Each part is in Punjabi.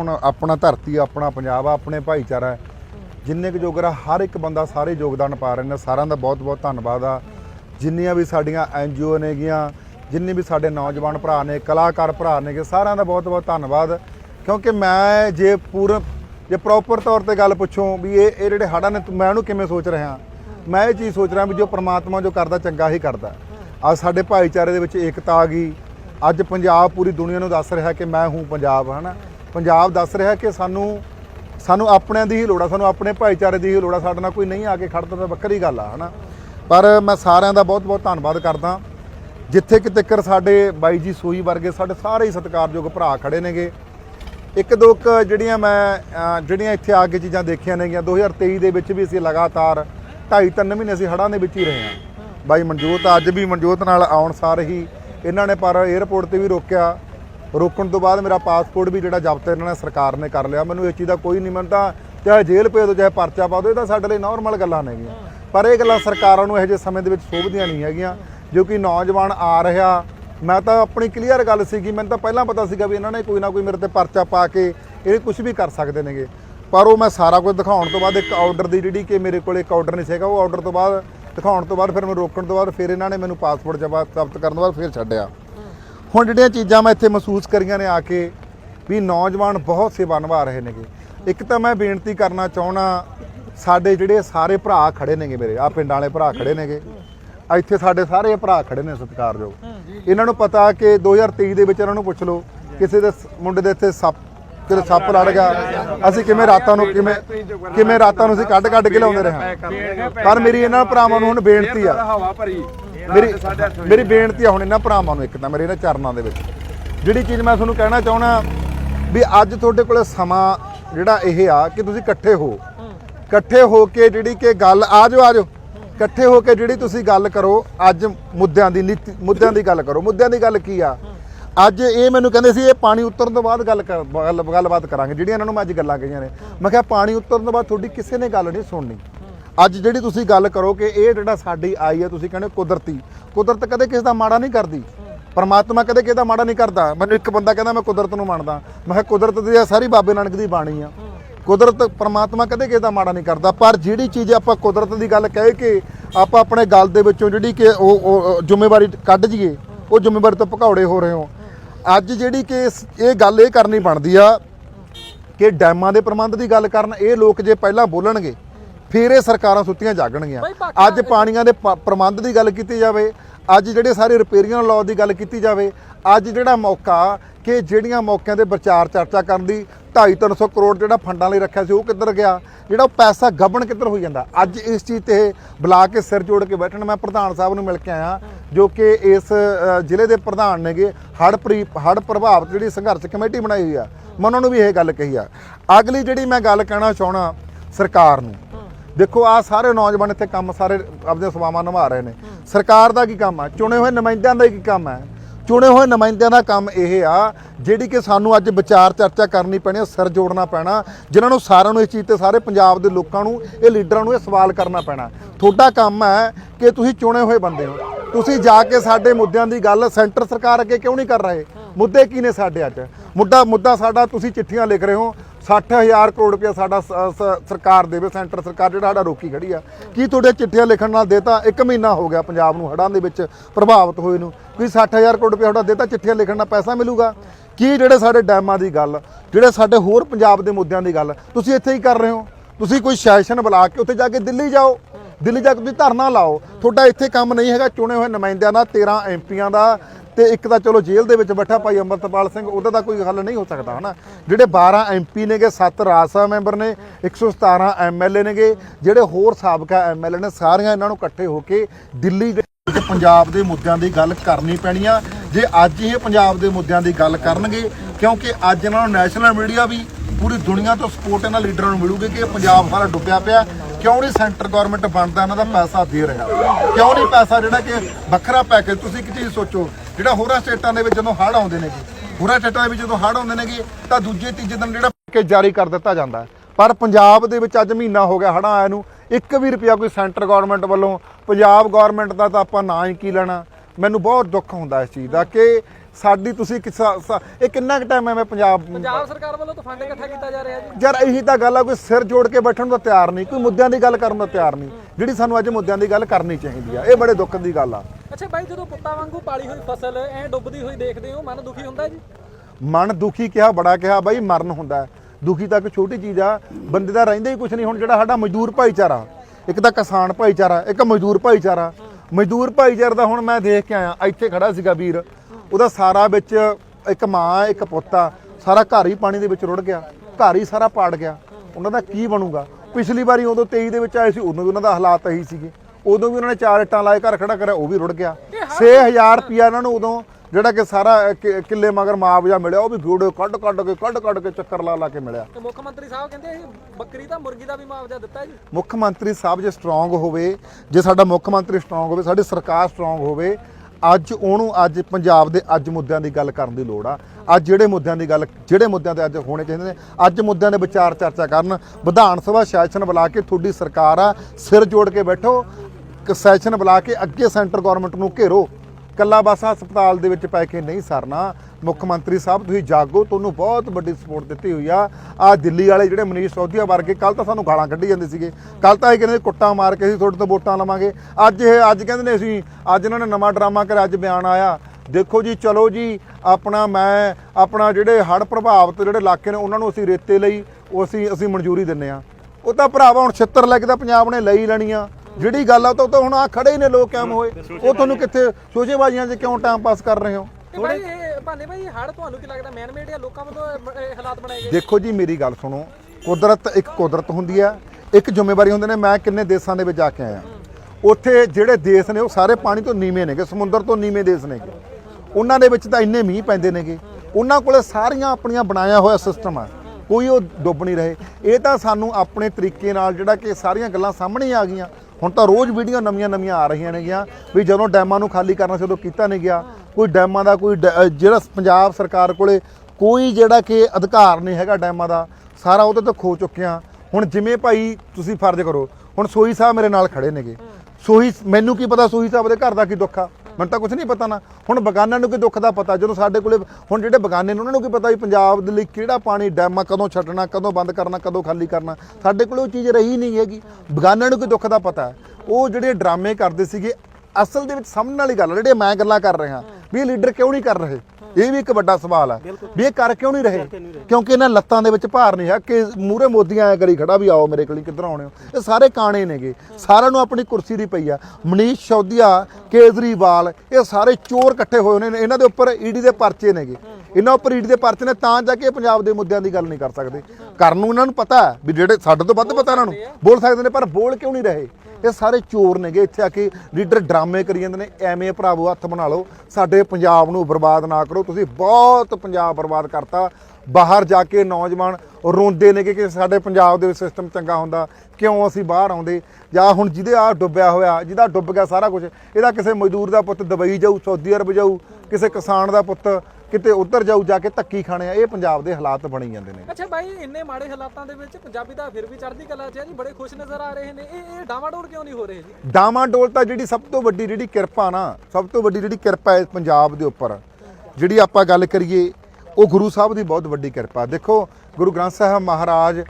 ਹੁਣ ਆਪਣਾ ਧਰਤੀ, ਆਪਣਾ ਪੰਜਾਬ ਆ ਆਪਣੇ ਭਾਈਚਾਰਾ ਜਿੰਨੇ ਕੁ ਜੋਗਰਾ ਹਰ ਇੱਕ ਬੰਦਾ ਸਾਰੇ ਯੋਗਦਾਨ ਪਾ ਰਹੇ ਨੇ। ਸਾਰਿਆਂ ਦਾ ਬਹੁਤ ਬਹੁਤ ਧੰਨਵਾਦ ਆ। ਜਿੰਨੀਆਂ ਵੀ ਸਾਡੀਆਂ ਐਨਜੀਓ ਨੇਗੀਆਂ, ਜਿੰਨੇ ਵੀ ਸਾਡੇ ਨੌਜਵਾਨ ਭਰਾ ਨੇ, ਕਲਾਕਾਰ ਭਰਾ ਨੇਗੇ, ਸਾਰਿਆਂ ਦਾ ਬਹੁਤ ਬਹੁਤ ਧੰਨਵਾਦ। ਕਿਉਂਕਿ ਮੈਂ ਜੇ ਪੂਰ, ਜੇ ਪ੍ਰੋਪਰ ਤੌਰ ਤੇ ਗੱਲ ਪੁੱਛੋ ਵੀ ਇਹ ਇਹ ਜਿਹੜੇ ਹੜ੍ਹਾਂ ਨੇ, ਮੈਂ ਉਹਨੂੰ ਕਿਵੇਂ ਸੋਚ ਰਿਹਾ? ਮੈਂ ਇਹ ਚੀਜ਼ ਸੋਚ ਰਿਹਾ ਵੀ ਜੋ ਪ੍ਰਮਾਤਮਾ ਜੋ ਕਰਦਾ, ਚੰਗਾ ਹੀ ਕਰਦਾ। ਅੱਜ ਸਾਡੇ ਭਾਈਚਾਰੇ ਦੇ ਵਿੱਚ ਏਕਤਾ ਆ ਗਈ। ਅੱਜ ਪੰਜਾਬ ਪੂਰੀ ਦੁਨੀਆ ਨੂੰ ਦੱਸ ਰਿਹਾ ਕਿ ਮੈਂ ਹੂੰ ਪੰਜਾਬ, ਹਨਾ? ਪੰਜਾਬ ਦੱਸ ਰਿਹਾ ਕਿ ਸਾਨੂੰ ਸਾਨੂੰ ਆਪਣਿਆਂ ਦੀ ਹੀ ਲੋੜ ਆ, ਸਾਨੂੰ ਆਪਣੇ ਭਾਈਚਾਰੇ ਦੀ ਹੀ ਲੋੜ ਆ, ਸਾਡੇ ਨਾਲ ਕੋਈ ਨਹੀਂ ਆ ਕੇ ਖੜਦਾ ਤਾਂ ਵੱਖਰੀ ਗੱਲ ਆ, ਹਨਾ? ਪਰ ਮੈਂ ਸਾਰਿਆਂ ਦਾ ਬਹੁਤ ਬਹੁਤ ਧੰਨਵਾਦ ਕਰਦਾ। ਜਿੱਥੇ ਕਿ ਤੱਕਰ ਸਾਡੇ ਬਾਈ ਜੀ ਸੂਈ ਵਰਗੇ ਸਾਡੇ ਸਾਰੇ ਹੀ ਸਤਿਕਾਰਯੋਗ ਭਰਾ ਖੜੇ ਨੇਗੇ। ਇੱਕ ਦੋ ਕੁ ਜਿਹੜੀਆਂ ਮੈਂ ਜਿਹੜੀਆਂ ਇੱਥੇ ਆ ਕੇ ਚੀਜ਼ਾਂ ਦੇਖੀਆਂ ਨੇਗੀਆਂ 2023 ਦੇ ਵਿੱਚ ਵੀ ਅਸੀਂ ਲਗਾਤਾਰ ਢਾਈ ਤਿੰਨ ਮਹੀਨੇ ਅਸੀਂ ਹੜ੍ਹਾਂ ਦੇ ਵਿੱਚ ਹੀ ਰਹੇ ਹਾਂ। ਬਾਈ ਮਨਜੋਤ, ਅੱਜ ਵੀ ਮਨਜੋਤ ਨਾਲ ਆਉਣ ਸਾਰ ਹੀ ਇਹਨਾਂ ਨੇ ਪਰ 에ਅਰਪੋਰਟ ਤੇ ਵੀ ਰੋਕਿਆ। ਰੋਕਣ ਤੋਂ ਬਾਅਦ ਮੇਰਾ ਪਾਸਪੋਰਟ ਵੀ ਜਿਹੜਾ ਜ਼ਬਤ ਇਹਨਾਂ ਨੇ ਸਰਕਾਰ ਨੇ ਕਰ ਲਿਆ। ਮੈਨੂੰ ਇਸ ਚੀਜ਼ ਦਾ ਕੋਈ ਨਹੀਂ ਮੈਨੂੰ ਤਾਂ ਚਾਹੇ ਜੇਲ੍ਹ ਭੇਜ ਦਿਓ ਚਾਹੇ ਪਰਚਾ ਪਾ ਦਿਓ ਇਹ ਤਾਂ ਸਾਡੇ ਲਈ ਨਾਰਮਲ ਗੱਲਾਂ ਨੇਗੀਆਂ ਪਰ ਇਹ ਗੱਲਾਂ ਸਰਕਾਰਾਂ ਨੂੰ ਇਹੋ ਜਿਹੇ ਸਮੇਂ ਦੇ ਵਿੱਚ ਸੋਭਦੀਆਂ ਨਹੀਂ ਹੈਗੀਆਂ, ਜੋ ਕਿ ਨੌਜਵਾਨ ਆ ਰਿਹਾ। ਮੈਂ ਤਾਂ ਆਪਣੀ ਕਲੀਅਰ ਗੱਲ ਸੀਗੀ, ਮੈਨੂੰ ਤਾਂ ਪਹਿਲਾਂ ਪਤਾ ਸੀਗਾ ਵੀ ਇਹਨਾਂ ਨੇ ਕੋਈ ਨਾ ਕੋਈ ਮੇਰੇ ਤੇ ਪਰਚਾ ਪਾ ਕੇ ਇਹ ਕੁਝ ਵੀ ਕਰ ਸਕਦੇ ਨੇਗੇ। ਪਰ ਉਹ ਮੈਂ ਸਾਰਾ ਕੁਝ ਦਿਖਾਉਣ ਤੋਂ ਬਾਅਦ ਇੱਕ ਆਰਡਰ ਦੀ ਜਿਹੜੀ ਕਿ ਮੇਰੇ ਕੋਲ ਇੱਕ ਆਰਡਰ ਨਹੀਂ ਸੀਗਾ, ਉਹ ਆਰਡਰ ਤੋਂ ਬਾਅਦ, ਦਿਖਾਉਣ ਤੋਂ ਬਾਅਦ ਫਿਰ ਮੈਨੂੰ ਰੋਕਣ ਤੋਂ ਬਾਅਦ ਫਿਰ ਇਹਨਾਂ ਨੇ ਮੈਨੂੰ ਪਾਸਪੋਰਟ ਜਬਤ ਜ਼ਬਤ ਕਰਨ ਤੋਂ ਬਾਅਦ ਫਿਰ ਛੱਡਿਆ। ਹੁਣ ਜਿਹੜੀਆਂ ਚੀਜ਼ਾਂ ਮੈਂ ਇੱਥੇ ਮਹਿਸੂਸ ਕਰੀਆਂ ਨੇ ਆ ਕੇ ਵੀ ਨੌਜਵਾਨ ਬਹੁਤ ਸੇਵਾ ਨਿਭਾ ਰਹੇ ਨੇਗੇ। ਇੱਕ ਤਾਂ ਮੈਂ ਬੇਨਤੀ ਕਰਨਾ ਚਾਹਣਾ ਸਾਡੇ ਜਿਹੜੇ ਸਾਰੇ ਭਰਾ ਖੜੇ ਨੇਗੇ ਮੇਰੇ ਆ ਪਿੰਡਾਂ ਵਾਲੇ ਭਰਾ ਖੜੇ ਨੇਗੇ, ਇੱਥੇ ਸਾਡੇ ਸਾਰੇ ਭਰਾ ਖੜੇ ਨੇ ਸਤਿਕਾਰਯੋਗ। ਇਹਨਾਂ ਨੂੰ ਪਤਾ ਕਿ 2023 ਦੇ ਵਿੱਚ ਇਹਨਾਂ ਨੂੰ ਪੁੱਛ ਲਓ, ਕਿਸੇ ਦੇ ਮੁੰਡੇ ਦੇ ਇੱਥੇ ਸੱਪ, ਕਿਤੇ ਸੱਪ ਲੜ ਗਿਆ, ਅਸੀਂ ਕਿਵੇਂ ਰਾਤਾਂ ਨੂੰ ਕਿਵੇਂ ਕਿਵੇਂ ਰਾਤਾਂ ਨੂੰ ਅਸੀਂ ਕੱਢ ਕੱਢ ਕੇ ਲਿਆਉਂਦੇ ਰਹੇ ਪਰ ਮੇਰੀ ਇਹਨਾਂ ਭਰਾਵਾਂ ਨੂੰ ਹੁਣ ਬੇਨਤੀ ਆ ਹਵਾ ਭਰੀ ਮੇਰੀ ਮੇਰੀ ਬੇਨਤੀ ਆ ਹੁਣ ਇਹਨਾਂ ਭਰਾਵਾਂ ਨੂੰ ਇੱਕ ਤਾਂ ਮੇਰੇ ਇਹਨਾਂ ਚਰਨਾਂ ਦੇ ਵਿੱਚ। ਜਿਹੜੀ ਚੀਜ਼ ਮੈਂ ਤੁਹਾਨੂੰ ਕਹਿਣਾ ਚਾਹਣਾ ਵੀ ਅੱਜ ਤੁਹਾਡੇ ਕੋਲੇ ਸਮਾਂ ਜਿਹੜਾ ਇਹ ਆ ਕਿ ਤੁਸੀਂ ਇਕੱਠੇ ਹੋ। ਇਕੱਠੇ ਹੋ ਕੇ ਜਿਹੜੀ ਕਿ ਗੱਲ ਆ ਜਾਓ ਆ ਜਾਓ। ਇਕੱਠੇ ਹੋ ਕੇ ਜਿਹੜੀ ਤੁਸੀਂ ਗੱਲ ਕਰੋ ਅੱਜ ਮੁੱਦਿਆਂ ਦੀ ਨੀਤੀ ਮੁੱਦਿਆਂ ਦੀ ਗੱਲ ਕਰੋ। ਮੁੱਦਿਆਂ ਦੀ ਗੱਲ ਕੀ ਆ? ਅੱਜ ਇਹ ਮੈਨੂੰ ਕਹਿੰਦੇ ਸੀ ਇਹ ਪਾਣੀ ਉਤਰਨ ਤੋਂ ਬਾਅਦ ਗੱਲ ਗੱਲਬਾਤ ਕਰਾਂਗੇ। ਜਿਹੜੀਆਂ ਇਹਨਾਂ ਨੂੰ ਮੈਂ ਅੱਜ ਗੱਲਾਂ ਕਹੀਆਂ ਨੇ। ਮੈਂ ਕਿਹਾ ਪਾਣੀ ਉਤਰਨ ਤੋਂ ਬਾਅਦ ਤੁਹਾਡੀ ਕਿਸੇ ਨੇ ਗੱਲ ਨਹੀਂ ਸੁਣਨੀ। ਅੱਜ ਜਿਹੜੀ ਤੁਸੀਂ ਗੱਲ ਕਰੋ ਕਿ ਇਹ ਜਿਹੜਾ ਸਾਡੀ ਆਈ ਹੈ, ਤੁਸੀਂ ਕਹਿੰਦੇ ਕੁਦਰਤੀ। ਕੁਦਰਤ ਕਦੇ ਕਿਸੇ ਦਾ ਮਾੜਾ ਨਹੀਂ ਕਰਦੀ। ਪਰਮਾਤਮਾ ਕਦੇ ਕਿਸੇ ਦਾ ਮਾੜਾ ਨਹੀਂ ਕਰਦਾ। ਮੈਨੂੰ ਇੱਕ ਬੰਦਾ ਕਹਿੰਦਾ, ਮੈਂ ਕੁਦਰਤ ਨੂੰ ਮੰਨਦਾ। ਮੈਂ ਕਿਹਾ, ਕੁਦਰਤ ਦੀ ਇਹ ਸਾਰੀ ਬਾਬੇ ਨਾਨਕ ਦੀ ਬਾਣੀ ਆ। ਕੁਦਰਤ ਪਰਮਾਤਮਾ ਕਦੇ ਕਿਸੇ ਦਾ ਮਾੜਾ ਨਹੀਂ ਕਰਦਾ। ਪਰ ਜਿਹੜੀ ਚੀਜ਼ ਆਪਾਂ ਕੁਦਰਤ ਦੀ ਗੱਲ ਕਹਿ ਕੇ ਆਪਾਂ ਆਪਣੇ ਗੱਲ ਦੇ ਵਿੱਚੋਂ ਜਿਹੜੀ ਕਿ ਉਹ, ਉਹ- ਜ਼ਿੰਮੇਵਾਰੀ ਕੱਢ ਜੀਏ ਉਹ ਜ਼ਿੰਮੇਵਾਰੀ ਤੋਂ ਭਕੌੜੇ ਹੋ ਰਹੇ ਹੋ। ਅੱਜ ਜਿਹੜੀ ਕਿ ਇਹ ਗੱਲ ਇਹ ਕਰਨੀ ਬਣਦੀ ਆ ਕਿ ਡੈਮਾਂ ਦੇ ਪ੍ਰਬੰਧ ਦੀ ਗੱਲ ਕਰਨ, ਇਹ ਲੋਕ ਜੇ ਪਹਿਲਾਂ ਬੋਲਣਗੇ ਫਿਰ ਇਹ ਸਰਕਾਰਾਂ ਸੁੱਤੀਆਂ ਜਾਗਣਗੀਆਂ। ਅੱਜ ਪਾਣੀਆਂ ਦੇ ਪ੍ਰਬੰਧ ਦੀ ਗੱਲ ਕੀਤੀ ਜਾਵੇ ਅੱਜ ਜਿਹੜੇ ਸਾਰੇ ਰਿਪੇਰੀਅਨ ਲਾਅ ਦੀ ਗੱਲ ਕੀਤੀ ਜਾਵੇ ਅੱਜ ਜਿਹੜਾ ਮੌਕਾ ਕਿ ਜਿਹੜੀਆਂ ਮੌਕਿਆਂ ਦੇ ਵਿਚਾਰ ਚਰਚਾ ਕਰਨ ਦੀ 2.5 ਕਰੋੜ ਜਿਹੜਾ ਫੰਡਾਂ ਲਈ ਰੱਖਿਆ ਸੀ ਉਹ ਕਿੱਧਰ ਗਿਆ? ਜਿਹੜਾ ਉਹ ਪੈਸਾ ਗੱਬਣ ਕਿੱਧਰ ਹੋਈ ਜਾਂਦਾ? ਅੱਜ ਇਸ ਚੀਜ਼ ਤੇ ਬੁਲਾ ਕੇ ਸਿਰ ਜੋੜ ਕੇ ਬੈਠਣ ਮੈਂ ਪ੍ਰਧਾਨ ਸਾਹਿਬ ਨੂੰ ਮਿਲ ਕੇ ਆਇਆ ਜੋ ਕਿ ਇਸ ਜ਼ਿਲ੍ਹੇ ਦੇ ਪ੍ਰਧਾਨ ਨੇਗੇ। ਹੜ੍ਹ ਪ੍ਰੀ ਹੜ੍ਹ ਪ੍ਰਭਾਵਿਤ ਜਿਹੜੀ ਸੰਘਰਸ਼ ਕਮੇਟੀ ਬਣਾਈ ਹੋਈ ਆ। ਮੈਂ ਉਹਨਾਂ ਨੂੰ ਵੀ ਇਹ ਗੱਲ ਕਹੀ ਆ। ਅਗਲੀ ਜਿਹੜੀ ਮੈਂ ਗੱਲ ਕਹਿਣਾ ਚਾਹਣਾ ਸਰਕਾਰ ਨੂੰ ਦੇਖੋ ਆ ਸਾਰੇ ਨੌਜਵਾਨ ਇੱਥੇ ਕੰਮ ਸਾਰੇ ਆਪਦੇ ਸੇਵਾਵਾਂ ਨਿਭਾ ਰਹੇ ਨੇ। ਸਰਕਾਰ ਦਾ ਕੀ ਕੰਮ ਆ? ਚੁਣੇ ਹੋਏ ਨੁਮਾਇੰਦਿਆਂ ਦਾ ਕੀ ਕੰਮ ਹੈ ਚੁਣੇ ਹੋਏ ਨੁਮਾਇੰਦਿਆਂ ਦਾ ਕੰਮ ਇਹ ਆ ਜਿਹੜੀ ਕਿ ਸਾਨੂੰ ਅੱਜ ਵਿਚਾਰ ਚਰਚਾ ਕਰਨੀ ਪੈਣੀ ਆ, ਸਿਰ ਜੋੜਨਾ ਪੈਣਾ ਜਿਨ੍ਹਾਂ ਨੂੰ ਸਾਰਿਆਂ ਨੂੰ ਇਸ ਚੀਜ਼ ਤੇ ਸਾਰੇ ਪੰਜਾਬ ਦੇ ਲੋਕਾਂ ਨੂੰ ਇਹ ਲੀਡਰਾਂ ਨੂੰ ਇਹ ਸਵਾਲ ਕਰਨਾ ਪੈਣਾ। ਤੁਹਾਡਾ ਕੰਮ ਹੈ ਕਿ ਤੁਸੀਂ ਚੁਣੇ ਹੋਏ ਬੰਦੇ ਹੋ। ਤੁਸੀਂ ਜਾ ਕੇ ਸਾਡੇ ਮੁੱਦਿਆਂ ਦੀ ਗੱਲ ਸੈਂਟਰ ਸਰਕਾਰ ਅੱਗੇ ਕਿਉਂ ਨਹੀਂ ਕਰ ਰਹੇ? ਮੁੱਦੇ ਕੀ ਨੇ ਸਾਡੇ ਅੱਜ? ਮੁੱਦਾ ਮੁੱਦਾ ਸਾਡਾ ਤੁਸੀਂ ਚਿੱਠੀਆਂ ਲਿਖ ਰਹੇ ਹੋ 60000 ਕਰੋੜ ਰੁਪਇਆ ਸਾਡਾ ਸ- ਸ- ਸਰਕਾਰ ਦੇਵੇ, ਸੈਂਟਰ ਸਰਕਾਰ ਜਿਹੜਾ ਸਾਡਾ ਰੋਕੀ ਖੜੀ ਆ। ਕੀ ਤੁਹਾਡੇ ਚਿੱਠੀਆਂ ਲਿਖਣ ਨਾਲ ਦੇਤਾ? ਇੱਕ ਮਹੀਨਾ ਹੋ ਗਿਆ ਪੰਜਾਬ ਨੂੰ ਹੜ੍ਹਾਂ ਦੇ ਵਿੱਚ ਪ੍ਰਭਾਵਿਤ ਹੋਏ ਨੂੰ। ਕੀ 60000 ਕਰੋੜ ਰੁਪਇਆ ਤੁਹਾਡਾ ਦੇਤਾ, ਚਿੱਠੀਆਂ ਲਿਖਣ ਨਾਲ ਪੈਸਾ ਮਿਲੂਗਾ? ਕੀ ਜਿਹੜੇ ਸਾਡੇ ਡੈਮਾਂ ਦੀ ਗੱਲ, ਜਿਹੜੇ ਸਾਡੇ ਹੋਰ ਪੰਜਾਬ ਦੇ ਮੁੱਦਿਆਂ ਦੀ ਗੱਲ, ਤੁਸੀਂ ਇੱਥੇ ਹੀ ਕਰ ਰਹੇ ਹੋ? ਤੁਸੀਂ ਕੋਈ ਸੈਸ਼ਨ ਬੁਲਾ ਕੇ ਉੱਥੇ ਜਾ ਕੇ ਦਿੱਲੀ ਜਾਓ। ਦਿੱਲੀ ਜਾ ਕੇ ਤੁਸੀਂ ਧਰਨਾ ਲਾਓ। ਤੁਹਾਡਾ ਇੱਥੇ ਕੰਮ ਨਹੀਂ ਹੈਗਾ, ਚੁਣੇ ਹੋਏ ਨੁਮਾਇੰਦਿਆਂ ਦਾ 13 ਐਮਪੀਆਂ ਦਾ ਤੇ ਇੱਕ ਤਾਂ ਚਲੋ ਜੇਲ੍ਹ ਦੇ ਵਿੱਚ ਬੈਠਾ ਭਾਈ ਅੰਮ੍ਰਿਤਪਾਲ ਸਿੰਘ, ਉਹਦਾ ਤਾਂ ਕੋਈ ਹੱਲ ਨਹੀਂ ਹੋ ਸਕਦਾ, ਹਨਾ? ਜਿਹੜੇ 12 ਐਮਪੀ ਨੇਗੇ 7 ਰਾਜ ਸਭਾ ਮੈਂਬਰ ਨੇ 117 ਐਮਐਲਏ ਨੇਗੇ, ਜਿਹੜੇ ਹੋਰ ਸਾਬਕਾ ਐਮਐਲਏ ਨੇ, ਸਾਰੀਆਂ ਇਹਨਾਂ ਨੂੰ ਇਕੱਠੇ ਹੋ ਕੇ ਦਿੱਲੀ ਦੇ ਵਿੱਚ ਪੰਜਾਬ ਦੇ ਮੁੱਦਿਆਂ ਦੀ ਗੱਲ ਕਰਨੀ ਪੈਣੀ ਆ। ਜੇ ਅੱਜ ਇਹ ਪੰਜਾਬ ਦੇ ਮੁੱਦਿਆਂ ਦੀ ਗੱਲ ਕਰਨਗੇ, ਕਿਉਂਕਿ ਅੱਜ ਇਹਨਾਂ ਨੂੰ ਨੈਸ਼ਨਲ ਮੀਡੀਆ ਵੀ ਪੂਰੀ ਦੁਨੀਆ ਤੋਂ ਸਪੋਰਟ ਇਹਨਾਂ ਲੀਡਰਾਂ ਨੂੰ ਮਿਲੂਗੀ ਕਿ ਪੰਜਾਬ ਸਾਰਾ ਡੁੱਬਿਆ ਪਿਆ। ਕਿਉਂ ਨਹੀਂ ਸੈਂਟਰ ਗਵਰਨਮੈਂਟ ਬਣਦਾ, ਇਹਨਾਂ ਦਾ ਪੈਸਾ ਦੇ ਰਿਹਾ? ਕਿਉਂ ਨਹੀਂ ਪੈਸਾ ਜਿਹੜਾ ਕਿ ਵੱਖਰਾ ਪੈਕੇਜ, ਤੁਸੀਂ ਇੱਕ ਚੀਜ਼ ਸੋਚੋ ਜਿਹੜਾ ਹੋਰਾਂ ਸਟੇਟਾਂ ਦੇ ਵਿੱਚ ਜਦੋਂ ਹੜ੍ਹ ਆਉਂਦੇ ਨੇਗੇ ਹੋਰਾਂ ਸਟੇਟਾਂ ਦੇ ਵਿੱਚ ਜਦੋਂ ਹੜ੍ਹ ਆਉਂਦੇ ਨੇਗੇ ਤਾਂ ਦੂਜੇ ਤੀਜੇ ਦਿਨ ਜਿਹੜਾ ਪੈਕੇਜ ਜਾਰੀ ਕਰ ਦਿੱਤਾ ਜਾਂਦਾ। ਪਰ ਪੰਜਾਬ ਦੇ ਵਿੱਚ ਅੱਜ ਮਹੀਨਾ ਹੋ ਗਿਆ ਹੜ੍ਹਾਂ ਆਇਆ ਨੂੰ ਇੱਕ ਵੀ ਰੁਪਿਆ ਕੋਈ ਸੈਂਟਰ ਗਵਰਨਮੈਂਟ ਵੱਲੋਂ ਪੰਜਾਬ ਗਵਰਨਮੈਂਟ ਦਾ ਤਾਂ ਆਪਾਂ ਨਾਂ ਹੀ ਕੀ ਲੈਣਾ। ਮੈਨੂੰ ਬਹੁਤ ਦੁੱਖ ਹੁੰਦਾ ਇਸ ਚੀਜ਼ ਦਾ ਕਿ ਸਾਡੀ ਤੁਸੀਂ ਕਿਸਾ ਸਾ- ਇਹ ਕਿੰਨਾ ਕੁ ਟਾਈਮ ਹੈ ਮੈਂ ਪੰਜਾਬ ਪੰਜਾਬ ਸਰਕਾਰ ਵੱਲੋਂ ਤਾਂ ਫੰਡ ਇਕੱਠਾ ਕੀਤਾ ਜਾ ਰਿਹਾ ਜੀ। ਯਾਰ ਇਹੀ ਤਾਂ ਗੱਲ ਆ ਕੋਈ ਸਿਰ ਜੋੜ ਕੇ ਬੈਠਣ ਨੂੰ ਤਾਂ ਤਿਆਰ ਨਹੀਂ ਕੋਈ ਮੁੱਦਿਆਂ ਦੀ ਗੱਲ ਕਰਨ ਨੂੰ ਤਿਆਰ ਨਹੀਂ। ਜਿਹੜੀ ਸਾਨੂੰ ਅੱਜ ਮੁੱਦਿਆਂ ਦੀ ਗੱਲ ਕਰਨੀ ਚਾਹੀਦੀ ਆ ਇਹ ਬੜੇ ਦੁੱਖ ਦੀ ਗੱਲ ਆ। ਅੱਛਾ ਬਾਈ, ਜਦੋਂ ਪੁੱਤਾਂ ਵਾਂਗੂ ਪਾਲੀ ਹੋਈ ਫਸਲ, ਐ ਡੁੱਬਦੀ ਹੋਈ ਦੇਖਦੇ ਹੋ, ਮਨ ਦੁਖੀ ਹੁੰਦਾ ਜੀ? ਮਨ ਦੁਖੀ ਕਿਹਾ, ਬੜਾ ਕਿਹਾ, ਬਾਈ ਮਰਨ ਹੁੰਦਾ ਦੁਖੀ ਤਾਂ ਇੱਕ ਛੋਟੀ ਚੀਜ਼ ਆ, ਬੰਦੇ ਦਾ ਰਹਿੰਦਾ ਹੀ ਕੁਝ ਨਹੀਂ ਹੁਣ, ਜਿਹੜਾ ਸਾਡਾ ਮਜ਼ਦੂਰ ਭਾਈਚਾਰਾ। ਇੱਕ ਤਾਂ ਕਿਸਾਨ ਭਾਈਚਾਰਾ, ਇੱਕ ਮਜ਼ਦੂਰ ਭਾਈਚਾਰਾ। ਮਜ਼ਦੂਰ ਭਾਈਚਾਰਾ ਦਾ ਹੁਣ ਮੈਂ ਦੇਖ ਕੇ ਆਇਆ, ਇੱਥੇ ਖੜਾ ਸੀਗਾ ਵੀਰ। ਉਹਦਾ ਸਾਰਾ ਵਿੱਚ ਇੱਕ ਮਾਂ, ਇੱਕ ਪੁੱਤ ਆ। ਸਾਰਾ ਘਰ ਹੀ ਪਾਣੀ ਦੇ ਵਿੱਚ ਰੁੜ ਗਿਆ, ਘਰ ਹੀ ਸਾਰਾ ਪਾੜ ਗਿਆ। ਉਹਨਾਂ ਦਾ ਕੀ ਬਣੂਗਾ? ਪਿਛਲੀ ਵਾਰੀ ਉਦੋਂ 23 ਦੇ ਵਿੱਚ ਆਏ ਸੀ, ਉਦੋਂ ਵੀ ਉਹਨਾਂ ਦਾ ਹਾਲਾਤ ਇਹੀ ਸੀਗੇ। ਉਦੋਂ ਵੀ ਉਹਨਾਂ ਨੇ ਚਾਰ ਇੱਟਾਂ ਲਾਏ ਘਰ ਖੜਾ ਕਰਿਆ ਉਹ ਵੀ ਰੁੜ ਗਿਆ। 6000 ਰੁਪਿਆ ਇਹਨਾਂ ਨੂੰ ਉਦੋਂ ਜਿਹੜਾ ਕਿ ਸਾਰਾ ਕਿ- ਕਿੱਲੇ ਮਗਰ ਮੁਆਵਜ਼ਾ ਮਿਲਿਆ ਉਹ ਵੀ ਵੀਡੀਓ ਕੱਢ ਕੱਢ ਕੇ ਕੱਢ ਕੱਢ ਕੇ ਚੱਕਰ ਲਾ ਲਾ ਕੇ ਮਿਲਿਆ। ਤੇ ਮੁੱਖ ਮੰਤਰੀ ਸਾਹਿਬ ਕਹਿੰਦੇ ਇਹ ਬੱਕਰੀ ਤਾਂ ਮੁਰਗੀ ਦਾ ਵੀ ਮੁਆਵਜ਼ਾ ਦਿੱਤਾ ਜੀ। ਮੁੱਖ ਮੰਤਰੀ ਸਾਹਿਬ ਜੇ ਸਟਰੋਂਗ ਹੋਵੇ ਜੇ ਸਾਡਾ ਮੁੱਖ ਮੰਤਰੀ ਸਟਰੋਂਗ ਹੋਵੇ ਸਾਡੀ ਸਰਕਾਰ ਸਟਰੋਂਗ ਹੋਵੇ ਅੱਜ ਉਹਨੂੰ ਅੱਜ ਪੰਜਾਬ ਦੇ ਅੱਜ ਮੁੱਦਿਆਂ ਦੀ ਗੱਲ ਕਰਨ ਦੀ ਲੋੜ ਆ। ਅੱਜ ਜਿਹੜੇ ਮੁੱਦਿਆਂ ਦੀ ਗੱਲ ਜਿਹੜੇ ਮੁੱਦਿਆਂ ਤੇ ਅੱਜ ਹੋਣੇ ਚਾਹੀਦੇ ਨੇ ਅੱਜ ਮੁੱਦਿਆਂ ਦੇ ਵਿਚਾਰ ਚਰਚਾ ਕਰਨ ਵਿਧਾਨ ਸਭਾ ਸੈਸ਼ਨ ਬੁਲਾ ਕੇ ਤੁਹਾਡੀ ਸਰਕਾਰ ਆ ਸਿਰ ਜੋੜ ਕੇ ਬੈਠੋ ਇੱਕ ਸੈਸ਼ਨ ਬੁਲਾ ਕੇ ਅੱਗੇ ਸੈਂਟਰ ਗਵਰਨਮੈਂਟ ਨੂੰ ਘੇਰੋ। ਕੱਲਾ ਬਸ ਹਸਪਤਾਲ ਦੇ ਵਿੱਚ ਪੈ ਕੇ ਨਹੀਂ ਸਰਨਾ। ਮੁੱਖ ਮੰਤਰੀ ਸਾਹਿਬ, ਤੁਸੀਂ ਜਾਗੋ, ਤੁਹਾਨੂੰ ਬਹੁਤ ਵੱਡੀ ਸਪੋਰਟ ਦਿੱਤੀ ਹੋਈ ਆ। ਆ ਦਿੱਲੀ ਵਾਲੇ ਜਿਹੜੇ ਮਨੀਸ਼ ਸੌਦੀਆ ਵਰਗੇ ਕੱਲ ਤਾਂ ਸਾਨੂੰ ਗਾਲਾਂ ਕੱਢੀ ਜਾਂਦੇ ਸੀਗੇ। ਕੱਲ ਤਾਂ ਇਹ ਕਹਿੰਦੇ ਕੁੱਟਾਂ ਮਾਰ ਕੇ ਅਸੀਂ ਤੁਹਾਡੇ ਤੋਂ ਵੋਟਾਂ ਲਵਾਂਗੇ। ਅੱਜ ਇਹ, ਅੱਜ ਕਹਿੰਦੇ ਨੇ ਅਸੀਂ, ਅੱਜ ਇਹਨਾਂ ਨੇ ਨਵਾਂ ਡਰਾਮਾ ਕਰ ਅੱਜ ਬਿਆਨ ਆਇਆ। ਦੇਖੋ ਜੀ, ਚਲੋ ਜੀ, ਆਪਣਾ ਮੈਂ, ਆਪਣਾ ਜਿਹੜੇ ਹੜ੍ਹ ਪ੍ਰਭਾਵਿਤ ਜਿਹੜੇ ਇਲਾਕੇ ਨੇ, ਉਹਨਾਂ ਨੂੰ ਅਸੀਂ ਰੇਤੇ ਲਈ, ਉਹ ਅਸੀਂ ਅਸੀਂ ਮਨਜ਼ੂਰੀ ਦਿੰਨੇ ਆ ਉਹ ਤਾਂ ਭਰਾਵਾ, ਹੁਣ 76 ਲੈ ਕੇ ਤਾਂ ਪੰਜਾਬ ਨੇ ਲਈ ਲੈਣੀ ਆ ਜਿਹੜੀ ਗੱਲ ਆ ਉਹ ਤਾਂ ਉਹ ਤਾਂ ਹੁਣ ਆ ਖੜੇ ਹੀ ਨੇ ਲੋਕ ਕਿਉਂ ਹੋਏ। ਉਹ ਤੁਹਾਨੂੰ ਕਿੱਥੇ ਸੋਚੇਬਾਜ਼ੀਆਂ 'ਚ ਕਿਉਂ ਟਾਈਮ ਪਾਸ ਕਰ ਰਹੇ ਹੋ? ਇਹ ਭਾਨੇ ਬਾਈ ਹੜ ਤੁਹਾਨੂੰ ਕੀ ਲੱਗਦਾ? ਮੈਨ ਮੇਡ ਜਾਂ ਲੋਕਾਂ ਵੱਲੋਂ ਇਹ ਹਾਲਾਤ ਬਣਾਏ ਗਏ? ਦੇਖੋ ਜੀ ਮੇਰੀ ਗੱਲ ਸੁਣੋ। ਕੁਦਰਤ ਇੱਕ ਕੁਦਰਤ ਹੁੰਦੀ ਆ। ਇੱਕ ਜ਼ਿੰਮੇਵਾਰੀ ਹੁੰਦੇ ਨੇ ਮੈਂ ਕਿੰਨੇ ਦੇਸ਼ਾਂ ਦੇ ਵਿੱਚ ਜਾ ਕੇ ਆਇਆ। ਉੱਥੇ ਜਿਹੜੇ ਦੇਸ਼ ਨੇ ਉਹ ਸਾਰੇ ਪਾਣੀ ਤੋਂ ਨੀਵੇਂ ਨੇਗੇ ਸਮੁੰਦਰ ਤੋਂ ਨੀਵੇਂ ਦੇਸ਼ ਨੇਗੇ। ਉਹਨਾਂ ਦੇ ਵਿੱਚ ਤਾਂ ਇੰਨੇ ਮੀਂਹ ਪੈਂਦੇ ਨੇਗੇ। ਉਹਨਾਂ ਕੋਲੇ ਸਾਰੀਆਂ ਆਪਣੀਆਂ ਬਣਾਇਆ ਹੋਇਆ ਸਿਸਟਮ ਆ। ਕੋਈ ਉਹ ਡੁੱਬ ਨਹੀਂ ਰਹੇ। ਇਹ ਤਾਂ ਸਾਨੂੰ ਆਪਣੇ ਤਰੀਕੇ ਨਾਲ ਜਿਹੜਾ ਕਿ ਸਾਰੀਆਂ ਗੱਲਾਂ ਸਾਹਮਣੇ ਆ ਗਈਆਂ। ਹੁਣ ਤਾਂ ਰੋਜ਼ ਵੀਡੀਓ ਨਵੀਆਂ ਨਵੀਆਂ ਆ ਰਹੀਆਂ ਨੇਗੀਆਂ ਵੀ ਜਦੋਂ ਡੈਮਾਂ ਨੂੰ ਖਾਲੀ ਕਰਨਾ ਸੀ ਉਦੋਂ ਕੀਤਾ ਨਹੀਂ ਗਿਆ। ਕੋਈ ਡੈਮਾਂ ਦਾ ਕੋਈ ਡੈ- ਜਿਹੜਾ ਪੰਜਾਬ ਸਰਕਾਰ ਕੋਲੇ ਕੋਈ ਜਿਹੜਾ ਕਿ ਅਧਿਕਾਰ ਨਹੀਂ ਹੈਗਾ ਡੈਮਾਂ ਦਾ, ਸਾਰਾ ਉਹਦੇ ਤੋਂ ਖੋ ਚੁੱਕਿਆ। ਹੁਣ ਜਿਵੇਂ ਭਾਈ ਤੁਸੀਂ ਫਰਜ਼ ਕਰੋ, ਹੁਣ ਸੋਹੀ ਸਾਹਿਬ ਮੇਰੇ ਨਾਲ ਖੜੇ ਨੇਗੇ। ਸੋਹੀ ਮੈਨੂੰ ਕੀ ਪਤਾ ਸੋਹੀ ਸਾਹਿਬ ਦੇ ਘਰ ਦਾ ਕੀ ਦੁੱਖ ਆ? ਮੈਨੂੰ ਤਾਂ ਕੁਝ ਨਹੀਂ ਪਤਾ ਨਾ। ਹੁਣ ਬਗਾਨਿਆਂ ਨੂੰ ਕੀ ਦੁੱਖ ਦਾ ਪਤਾ? ਜਦੋਂ ਸਾਡੇ ਕੋਲੇ ਹੁਣ ਜਿਹੜੇ ਬਗਾਨੇ ਨੇ ਉਹਨਾਂ ਨੂੰ ਕੀ ਪਤਾ ਵੀ ਪੰਜਾਬ ਦੇ ਲਈ ਕਿਹੜਾ ਪਾਣੀ ਡੈਮਾਂ ਕਦੋਂ ਛੱਡਣਾ, ਕਦੋਂ ਬੰਦ ਕਰਨਾ, ਕਦੋਂ ਖਾਲੀ ਕਰਨਾ? ਸਾਡੇ ਕੋਲੇ ਉਹ ਚੀਜ਼ ਰਹੀ ਨਹੀਂ ਹੈਗੀ। ਬਗਾਨਿਆਂ ਨੂੰ ਕੀ ਦੁੱਖ ਦਾ ਪਤਾ? ਉਹ ਜਿਹੜੇ ਡਰਾਮੇ ਕਰਦੇ ਸੀਗੇ, ਅਸਲ ਦੇ ਵਿੱਚ ਸਮਝਣ ਵਾਲੀ ਗੱਲ ਜਿਹੜੇ ਮੈਂ ਗੱਲਾਂ ਕਰ ਰਿਹਾ, ਵੀ ਇਹ ਲੀਡਰ ਕਿਉਂ ਨਹੀਂ ਕਰ ਰਹੇ? ਇਹ ਵੀ ਇੱਕ ਵੱਡਾ ਸਵਾਲ ਹੈ ਵੀ ਇਹ ਕਰ ਕਿਉਂ ਨਹੀਂ ਰਹੇ? ਕਿਉਂਕਿ ਇਹਨਾਂ ਲੱਤਾਂ ਦੇ ਵਿੱਚ ਭਾਰ ਨਹੀਂ ਹੈ ਕਿ ਮੂਰੇ ਮੋਦੀਆਂ ਆਇਆ ਕਰੀ ਖੜਾ ਵੀ ਆਓ ਮੇਰੇ ਕੋਲ ਕਿੱਧਰ ਆਉਣੇ ਹੋ? ਇਹ ਸਾਰੇ ਕਾਣੇ ਨੇਗੇ। ਸਾਰਿਆਂ ਨੂੰ ਆਪਣੀ ਕੁਰਸੀ ਦੀ ਪਈ ਆ। ਮਨੀਸ਼ ਸ਼ੌਦੀਆ ਕੇਜਰੀਵਾਲ ਇਹ ਸਾਰੇ ਚੋਰ ਇਕੱਠੇ ਹੋਏ ਨੇ। ਇਹਨਾਂ ਦੇ ਉੱਪਰ ਈਡੀ ਦੇ ਪਰਚੇ ਨੇਗੇ। ਇਹਨਾਂ ਉੱਪਰ ਈਡੀ ਦੇ ਪਰਚੇ ਨੇ ਤਾਂ ਜਾ ਕੇ ਪੰਜਾਬ ਦੇ ਮੁੱਦਿਆਂ ਦੀ ਗੱਲ ਨਹੀਂ ਕਰ ਸਕਦੇ। ਕਰਨ ਨੂੰ ਇਹਨਾਂ ਨੂੰ ਪਤਾ ਵੀ ਜਿਹੜੇ ਸਾਡੇ ਤੋਂ ਵੱਧ ਪਤਾ ਇਹਨਾਂ ਨੂੰ। ਬੋਲ ਸਕਦੇ ਨੇ ਪਰ ਬੋਲ ਕਿਉਂ ਨਹੀਂ ਰਹੇ? ਇਹ ਸਾਰੇ ਚੋਰ ਨੇਗੇ, ਇੱਥੇ ਆ ਕੇ ਲੀਡਰ ਡਰਾਮੇ ਕਰੀ ਜਾਂਦੇ ਨੇ, ਐਵੇਂ ਭਰਾਵੋ ਹੱਥ ਬਣਾ ਲਓ, ਸਾਡੇ ਪੰਜਾਬ ਨੂੰ ਬਰਬਾਦ ਨਾ ਕਰੋ, ਤੁਸੀਂ ਬਹੁਤ ਪੰਜਾਬ ਬਰਬਾਦ ਕਰਤਾ। ਬਾਹਰ ਜਾ ਕੇ ਨੌਜਵਾਨ ਰੋਂਦੇ ਨੇਗੇ ਕਿ ਸਾਡੇ ਪੰਜਾਬ ਦੇ ਵਿੱਚ ਸਿਸਟਮ ਚੰਗਾ ਹੁੰਦਾ, ਕਿਉਂ ਅਸੀਂ ਬਾਹਰ ਆਉਂਦੇ? ਜਾਂ ਹੁਣ ਜਿਹਦੇ ਆ ਡੁੱਬਿਆ ਹੋਇਆ, ਜਿਹਦਾ ਡੁੱਬ ਗਿਆ ਸਾਰਾ ਕੁਝ ਇਹਦਾ ਕਿਸੇ ਮਜ਼ਦੂਰ ਦਾ ਪੁੱਤ ਦੁਬਈ ਜਾਊ, ਸਾਊਦੀ ਅਰਬ ਜਾਊ, ਕਿਸੇ ਕਿਸਾਨ ਦਾ ਪੁੱਤ ਕਿਤੇ ਉੱਧਰ ਜਾਊ ਜਾ ਕੇ ਧੱਕੀ ਖਾਣੇ ਆ। ਇਹ ਪੰਜਾਬ ਦੇ ਹਾਲਾਤ ਬਣੀ ਜਾਂਦੇ ਨੇ। ਅੱਛਾ ਬਾਈ ਇੰਨੇ ਮਾੜੇ ਹਾਲਾਤਾਂ ਦੇ ਵਿੱਚ ਪੰਜਾਬੀ ਤਾਂ ਫਿਰ ਵੀ ਚੜ੍ਹਦੀ ਕਲਾ 'ਚ ਹੈ ਜੀ ਬੜੇ ਖੁਸ਼ ਨਜ਼ਰ ਆ ਰਹੇ ਨੇ। ਇਹ ਇਹ ਡਾਵਾਡੋਲ ਕਿਉਂ ਨਹੀਂ ਹੋ ਰਹੇ ਜੀ? ਡਾਵਾਂ ਡੋਲ ਤਾਂ ਜਿਹੜੀ ਸਭ ਤੋਂ ਵੱਡੀ ਜਿਹੜੀ ਕਿਰਪਾ ਨਾ ਸਭ ਤੋਂ ਵੱਡੀ ਜਿਹੜੀ ਕਿਰਪਾ ਹੈ ਪੰਜਾਬ ਦੇ ਉੱਪਰ ਜਿਹੜੀ ਆਪਾਂ ਗੱਲ ਕਰੀਏ ਉਹ ਗੁਰੂ ਸਾਹਿਬ ਦੀ ਬਹੁਤ ਵੱਡੀ ਕਿਰਪਾ। ਦੇਖੋ ਗੁਰੂ ਗ੍ਰੰਥ ਸਾਹਿਬ ਮਹਾਰਾਜ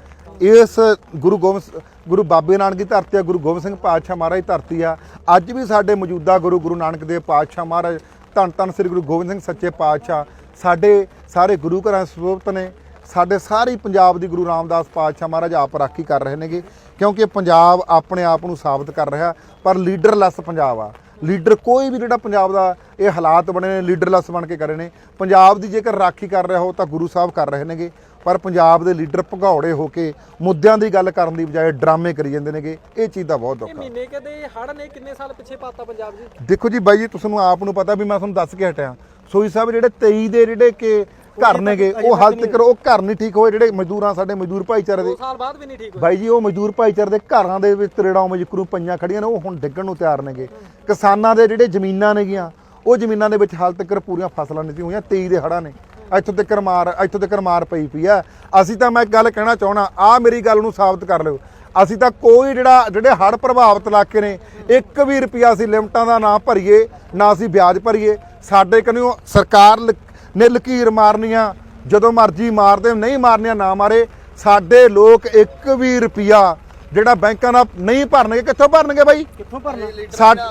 ਇਸ ਗੁਰੂ ਗੋਬਿੰਦ ਗੁਰੂ ਬਾਬੇ ਨਾਨਕ ਦੀ ਧਰਤੀ ਆ ਗੁਰੂ ਗੋਬਿੰਦ ਸਿੰਘ ਪਾਤਸ਼ਾਹ ਮਹਾਰਾਜ ਦੀ ਧਰਤੀ ਆ। ਅੱਜ ਵੀ ਸਾਡੇ ਮੌਜੂਦਾ ਗੁਰੂ ਗੁਰੂ ਨਾਨਕ ਦੇਵ ਪਾਤਸ਼ਾਹ ਮਹਾਰਾਜ ਧੰਨ ਧੰਨ ਸ੍ਰੀ ਗੁਰੂ ਗੋਬਿੰਦ ਸਿੰਘ ਸੱਚੇ ਪਾਤਸ਼ਾਹ ਸਾਡੇ ਸਾਰੇ ਗੁਰੂ ਘਰਾਂ ਸਰੋਵਤ ਨੇ ਸਾਡੇ ਸਾਰੇ ਹੀ ਪੰਜਾਬ ਦੀ ਗੁਰੂ ਰਾਮਦਾਸ ਪਾਤਸ਼ਾਹ ਮਹਾਰਾਜ ਆਪ ਰਾਖੀ ਕਰ ਰਹੇ ਨੇਗੇ ਕਿਉਂਕਿ ਪੰਜਾਬ ਆਪਣੇ ਆਪ ਨੂੰ ਸਾਬਤ ਕਰ ਰਿਹਾ ਪਰ ਲੀਡਰਲੈਸ ਪੰਜਾਬ ਆ। ਲੀਡਰ ਕੋਈ ਵੀ ਜਿਹੜਾ ਪੰਜਾਬ ਦਾ ਇਹ ਹਾਲਾਤ ਬਣੇ ਨੇ ਲੀਡਰਲੈਸ ਬਣ ਕੇ ਕਰ ਨੇ। ਪੰਜਾਬ ਦੀ ਜੇਕਰ ਰਾਖੀ ਕਰ ਰਿਹਾ ਹੋ ਤਾਂ ਗੁਰੂ ਸਾਹਿਬ ਕਰ ਰਹੇ ਨੇਗੇ ਪਰ ਪੰਜਾਬ ਦੇ ਲੀਡਰ ਭਗੌੜੇ ਹੋ ਕੇ ਮੁੱਦਿਆਂ ਦੀ ਗੱਲ ਕਰਨ ਦੀ ਬਜਾਏ ਡਰਾਮੇ ਕਰੀ ਜਾਂਦੇ ਨੇਗੇ ਇਹ ਚੀਜ਼ ਦਾ ਬਹੁਤ ਦੁੱਖ ਆ। ਮਹੀਨੇ ਕਦੇ ਹੜ ਨੇ ਕਿੰਨੇ ਸਾਲ ਪਿੱਛੇ ਪਾਤਾ ਪੰਜਾਬ ਜੀ? ਦੇਖੋ ਜੀ ਬਾਈ ਜੀ ਤੁਹਾਨੂੰ ਆਪ ਨੂੰ ਪਤਾ ਵੀ ਮੈਂ ਤੁਹਾਨੂੰ ਦੱਸ ਕੇ ਹਟਿਆ। ਸੋਈ ਸਾਹਿਬ ਜਿਹੜੇ 23 ਦੇ ਜਿਹੜੇ ਕਿ ਘਰ ਨੇਗੇ ਉਹ ਹਾਲ ਤੱਕ ਉਹ ਘਰ ਨਹੀਂ ਠੀਕ ਹੋਏ ਜਿਹੜੇ ਮਜ਼ਦੂਰਾਂ ਸਾਡੇ ਮਜ਼ਦੂਰ ਭਾਈਚਾਰੇ ਦੇ। 2 ਸਾਲ ਬਾਅਦ ਵੀ ਨਹੀਂ ਠੀਕ ਹੋਏ। ਬਾਈ ਜੀ ਉਹ ਮਜ਼ਦੂਰ ਭਾਈਚਾਰੇ ਦੇ ਘਰਾਂ ਦੇ ਵਿੱਚ ਤਰੇੜਾਂ ਮਜਕਰੂ ਪਈਆਂ ਖੜੀਆਂ ਨੇ ਉਹ ਹੁਣ ਡਿੱਗਣ ਨੂੰ ਤਿਆਰ ਨੇਗੇ। ਕਿਸਾਨਾਂ ਦੇ ਜਿਹੜੇ ਜ਼ਮੀਨਾਂ ਨੇਗੀਆਂ ਉਹ ਜ਼ਮੀਨਾਂ ਦੇ ਵਿੱਚ ਹਾਲ ਤੱਕ ਪੂਰੀਆਂ ਫਸਲਾਂ ਨਹੀਂ ਹੋਈਆਂ 23 ਦੇ ਹੜ੍ਹਾਂ ਨੇ। ਇੱਥੋਂ ਤੱਕ ਮਾਰ ਇੱਥੋਂ ਤੱਕ ਮਾਰ ਪਈ ਪਈ ਆ। ਅਸੀਂ ਤਾਂ ਮੈਂ ਇੱਕ ਗੱਲ ਕਹਿਣਾ ਚਾਹਣਾ ਆ ਮੇਰੀ ਗੱਲ ਨੂੰ ਸਾਬਤ ਕਰ ਲਿਓ। ਅਸੀਂ ਤਾਂ ਕੋਈ ਜਿਹੜਾ ਜਿਹੜੇ ਹੜ੍ਹ ਪ੍ਰਭਾਵਿਤ ਇਲਾਕੇ ਨੇ ਇੱਕ ਵੀ ਰੁਪਿਆ ਅਸੀਂ ਲਿਮਟਾਂ ਦਾ ਨਾ ਭਰੀਏ ਨਾ ਅਸੀਂ ਵਿਆਜ ਭਰੀਏ। ਸਾਡੇ ਕਨਿਓ ਸਰਕਾਰ ਨੇ ਲਕੀਰ ਮਾਰਨੀਆਂ ਜਦੋਂ ਮਰਜ਼ੀ ਮਾਰਦੇ ਨਹੀਂ ਮਾਰਨੀਆਂ ਨਾ ਮਾਰੇ। ਸਾਡੇ ਲੋਕ ਇੱਕ ਵੀ ਰੁਪਿਆ ਜਿਹੜਾ ਬੈਂਕਾਂ ਦਾ ਨਹੀਂ ਭਰਨਗੇ ਕਿੱਥੋਂ ਭਰਨਗੇ ਬਾਈ? ਕਿੱਥੋਂ ਭਰਨਾ? ਸਾਡੇ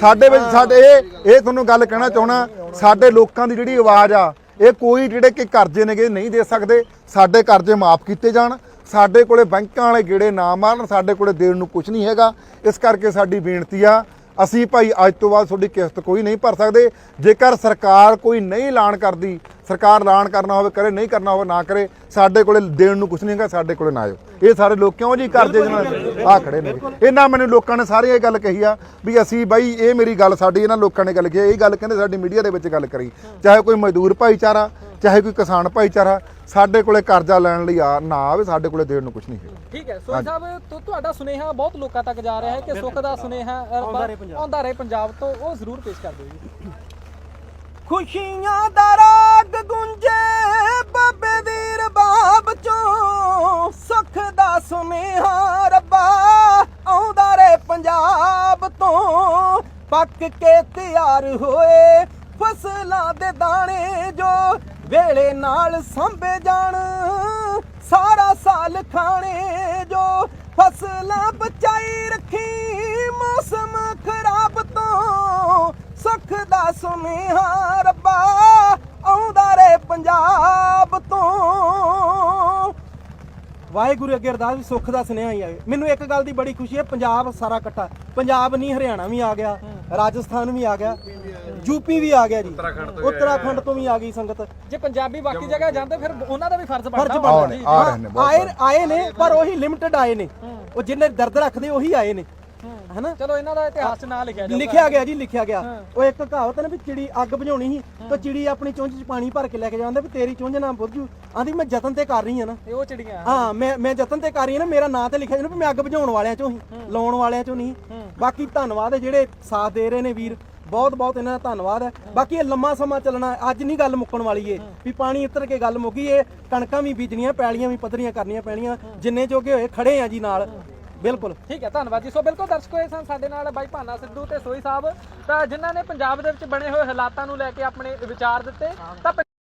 ਸਾਡੇ ਵਿੱਚ ਸਾਡੇ ਇਹ ਇਹ ਤੁਹਾਨੂੰ ਗੱਲ ਕਹਿਣਾ ਚਾਹਣਾ ਸਾਡੇ ਲੋਕਾਂ ਦੀ ਜਿਹੜੀ ਆਵਾਜ਼ ਆ ਇਹ ਕੋਈ ਜਿਹੜੇ ਕਿ ਕਰਜ਼ੇ ਨੇਗੇ ਨਹੀਂ ਦੇ ਸਕਦੇ। ਸਾਡੇ ਕਰਜ਼ੇ ਮਾਫ ਕੀਤੇ ਜਾਣ। ਸਾਡੇ ਕੋਲੇ ਬੈਂਕਾਂ ਵਾਲੇ ਗੇੜੇ ਨਾ ਮਾਰਨ, ਸਾਡੇ ਕੋਲੇ ਦੇਣ ਨੂੰ ਕੁਝ ਨਹੀਂ ਹੈਗਾ। ਇਸ ਕਰਕੇ ਸਾਡੀ ਬੇਨਤੀ ਆ, ਅਸੀਂ ਭਾਈ ਅੱਜ ਤੋਂ ਬਾਅਦ ਤੁਹਾਡੀ ਕਿਸ਼ਤ ਕੋਈ ਨਹੀਂ ਭਰ ਸਕਦੇ। ਜੇਕਰ ਸਰਕਾਰ ਕੋਈ ਨਹੀਂ ਐਲਾਨ ਕਰਦੀ, ਸਰਕਾਰ ਐਲਾਨ ਕਰਨਾ ਹੋਵੇ, ਕਰੇ, ਨਹੀਂ ਕਰਨਾ ਹੋਵੇ, ਨਾ ਕਰੇ, ਸਾਡੇ ਕੋਲੇ ਦੇਣ ਨੂੰ ਕੁਝ ਨਹੀਂ ਹੈਗਾ, ਸਾਡੇ ਕੋਲੇ ਨਾ ਆਇਓ। ਇਹ ਸਾਰੇ ਲੋਕ ਕਿਉਂ ਜੀ ਕਰਜ਼ੇ ਜਨਾ ਆ ਖੜੇ ਨੇ। ਇਹਨਾਂ ਮੈਨੂੰ ਲੋਕਾਂ ਨੇ ਸਾਰੇ ਇਹ ਗੱਲ ਕਹੀ ਆ ਵੀ ਅਸੀਂ ਬਾਈ, ਇਹ ਮੇਰੀ ਗੱਲ ਸਾਡੀ, ਇਹਨਾਂ ਲੋਕਾਂ ਨੇ ਗੱਲ ਕਹੀ ਇਹ ਗੱਲ ਕਹਿੰਦੇ ਸਾਡੀ ਮੀਡੀਆ ਦੇ ਵਿੱਚ ਗੱਲ ਕਰੀ। ਚਾਹੇ ਕੋਈ ਮਜ਼ਦੂਰ ਭਾਈਚਾਰਾ ਚਾਹੇ ਕੋਈ ਕਿਸਾਨ ਭਾਈਚਾਰਾ ਸਾਡੇ ਕੋਲੇ ਕਰਜ਼ਾ ਲੈਣ ਲਈ ਆ ਨਾ ਆਵੇ ਸਾਡੇ ਕੋਲੇ ਦੇਣ ਨੂੰ ਕੁਝ ਨਹੀਂ ਹੈਗਾ। ਠੀਕ ਹੈ ਸੋਈ ਸਾਹਿਬ ਤੁ- ਤੁਹਾਡਾ ਸੁਨੇਹਾ ਬਹੁਤ ਲੋਕਾਂ ਤੱਕ ਜਾ ਰਿਹਾ ਹੈ ਕਿ ਸੁੱਖ ਦਾ ਸੁਨੇਹਾ ਆਉਂਦਾ ਰਹੇ ਪੰਜਾਬ। ਤੋਂ ਉਹ ਜ਼ਰੂਰ ਪੇਸ਼ ਕਰ ਦਿਓ ਜੀ। ਖੁਸ਼ੀਆਂ ਦਾ ਰਾਗ ਗੁੰਜੇ ਬਾਬੇ ਦੀ ਰਬਾਬ ਚੋਂ। ਸੁੱਖ ਦਾ ਸੁਨੇਹਾ ਰੱਬਾ ਆਉਂਦਾ ਰੇ ਪੰਜਾਬ ਤੋਂ। ਪੱਕ ਕੇ ਤਿਆਰ ਹੋਏ ਫਸਲਾਂ ਦੇ ਦਾਣੇ ਜੋ ਵੇਲੇ ਨਾਲ ਸੰਭੇ ਜਾਣ। ਸਾਰਾ ਸਾਲ ਖਾਣੇ ਜੋ ਫਸਲਾਂ ਬਚਾਈ ਰੱਖੀ ਮੌਸਮ ਖਰਾਬ ਤੋਂ ਸੁੱਖ ਦਾ ਸੁਨੇਹਾ ਰੱਬਾ ਆਉਂਦਾ ਰੇ ਪੰਜਾਬ ਤੋਂ। ਵਾਹਿਗੁਰੂ ਅੱਗੇ ਅਰਦਾਸ ਵੀ ਸੁੱਖ ਦਾ ਸੁਨੇਹਾ ਹੀ ਆਵੇ ਮੈਨੂੰ ਇੱਕ ਗੱਲ ਦੀ ਬੜੀ ਖੁਸ਼ੀ ਹੈ ਪੰਜਾਬ ਸਾਰਾ ਇਕੱਠਾ। ਪੰਜਾਬ ਨਹੀਂ ਹਰਿਆਣਾ ਵੀ ਆ ਗਿਆ ਰਾਜਸਥਾਨ ਵੀ ਆ ਗਿਆ। ਯੂਪੀ ਵੀ ਆ ਗਿਆ ਜੀ। ਉੱਤਰਾਖੰਡ ਤੋਂ ਵੀ ਆ ਗਈ ਸੰਗਤ। ਜੇ ਪੰਜਾਬੀ ਬਾਕੀ ਜਗ੍ਹਾ ਜਾਂਦੇ ਫਿਰ ਉਹਨਾਂ ਦਾ ਵੀ ਫਰਜ਼ ਫਰਜ਼ ਬਣਦਾ। ਆਏ ਆਏ ਨੇ ਪਰ ਉਹੀ ਲਿਮਟਿਡ ਆਏ ਨੇ। ਉਹ ਜਿੰਨੇ ਦਰਦ ਰੱਖਦੇ ਉਹੀ ਆਏ ਨੇ। ਹੈਨਾ? ਚਲੋ ਇਹਨਾਂ ਦਾ ਇਤਿਹਾਸ ਨਾਂ ਲਿਖਿਆ ਜਾਊਗਾ। ਲਿਖਿਆ ਗਿਆ ਜੀ ਲਿਖਿਆ ਗਿਆ। ਉਹ ਇੱਕ ਕਹਾਵਤ ਹੈ ਨਾ ਵੀ ਚਿੜੀ ਅੱਗ ਬੁਝਾਉਣੀ ਸੀ ਤਾਂ ਚਿੜੀ ਆਪਣੀ ਚੁੰਝ 'ਚ ਪਾਣੀ ਭਰ ਕੇ ਲੈ ਕੇ ਜਾਂਦਾ ਵੀ ਤੇਰੀ ਚੁੰਝ ਨਾ ਬੁਝੂ ਆਂਦੀ ਮੈਂ ਯਤਨ ਤੇ ਕਰ ਰਹੀ ਹਾਂ ਨਾ। ਇਹ ਉਹ ਚਿੜੀਆਂ। ਹਾਂ ਮੈਂ ਮੈਂ ਯਤਨ ਤੇ ਕਰ ਰਹੀ ਹਾਂ ਨਾ ਮੇਰਾ ਨਾਂ ਤੇ ਲਿਖਿਆ ਜਾਂਦਾ ਵੀ ਮੈਂ ਅੱਗ ਬੁਝਾਉਣ ਵਾਲਿਆਂ ਚੋਂ ਹੀ। ਲਾਉਣ ਵਾਲਿਆਂ ਚੋਂ ਨਹੀਂ। ਬਾਕੀ ਧੰਨਵਾਦ ਹੈ ਜਿਹੜੇ ਸਾਥ ਦੇ ਰਹੇ ਨੇ ਵੀਰ। ਬਹੁਤ ਬਹੁਤ ਇਹਨਾਂ ਦਾ ਧੰਨਵਾਦ ਹੈ। ਬਾਕੀ ਇਹ ਲੰਮਾ ਸਮਾਂ ਚੱਲਣਾ। ਅੱਜ ਨਹੀਂ ਗੱਲ ਮੁੱਕਣ ਵਾਲੀ ਏ ਵੀ ਪਾਣੀ ਉਤਰ ਕੇ ਗੱਲ ਮੁੱਕੀ ਏ ਕਣਕਾਂ ਵੀ ਬੀਜਣੀਆਂ ਪੈਲੀਆਂ ਵੀ ਪੱਧਰੀਆਂ ਕਰਨੀਆਂ ਪੈਣੀਆਂ ਜਿੰਨੇ ਜੋਗੇ ਹੋਏ ਖੜੇ ਆ ਜੀ ਨਾਲ। ਬਿਲਕੁਲ। ਠੀਕ ਹੈ, ਧੰਨਵਾਦ ਜੀ। ਸੋ ਬਿਲਕੁਲ ਦਰਸ਼ਕੋ, ਇਹ ਸਨ ਸਾਡੇ ਨਾਲ ਬਾਈ ਭਾਨਾ ਸਿੱਧੂ ਤੇ ਸੋਈ ਸਾਹਿਬ। ਤਾਂ ਜਿਨ੍ਹਾਂ ਨੇ ਪੰਜਾਬ ਦੇ ਵਿੱਚ ਬਣੇ ਹੋਏ ਹਾਲਾਤਾਂ ਨੂੰ ਲੈ ਕੇ ਆਪਣੇ ਵਿਚਾਰ ਦਿੱਤੇ, ਤਾਂ